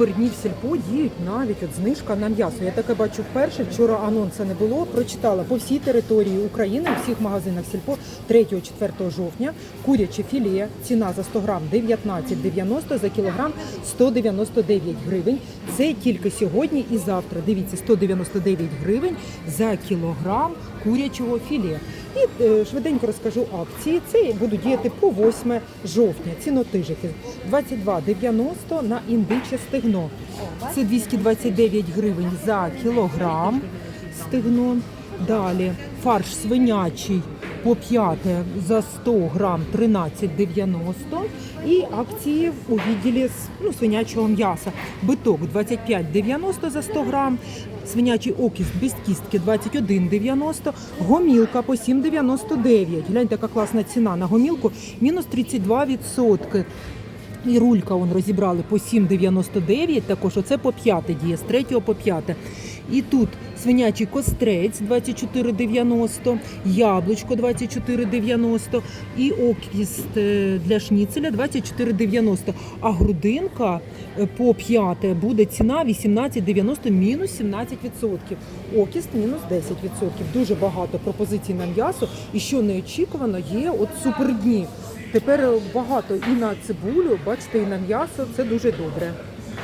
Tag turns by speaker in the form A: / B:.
A: супердні в сільпо діють навіть от знижка на м'ясо. Я таке бачу вперше. Вчора анонсу не було. Прочитала по всій території України, у всіх магазинах сільпо 3-4 жовтня. Куряче філе, ціна за 100 грам 19,90, за кілограм 199 гривень. Це тільки сьогодні і завтра. Дивіться, 199 гривень за кілограм курячого філе. І е, швиденько розкажу акції. Це буду діяти по 8 жовтня. Цінотижики 22,90 на індиче стегно. Це 229 гривень за кілограм стегно. Далі фарш свинячий по 5 за 100 грам 13,90 і акції у відділі ну, свинячого м'яса. Биток 25,90 за 100 грам, свинячий окіст без кістки 21,90, гомілка по 7,99. Гляньте, яка класна ціна на гомілку, мінус 32%. І рулька вон розібрали по 7,99, також оце по 5 діє, з 3 по 5. І тут свинячий кострець 24,90, яблучко 24,90 і окіст е, для шніцеля 24,90. А грудинка е, по 5 буде ціна 18,90 мінус 17%. Окіст мінус 10%. Дуже багато пропозицій на м'ясо. І що неочікувано, є от супердні. Тепер багато і на цибулю, бачите, і на м'ясо. Це дуже добре.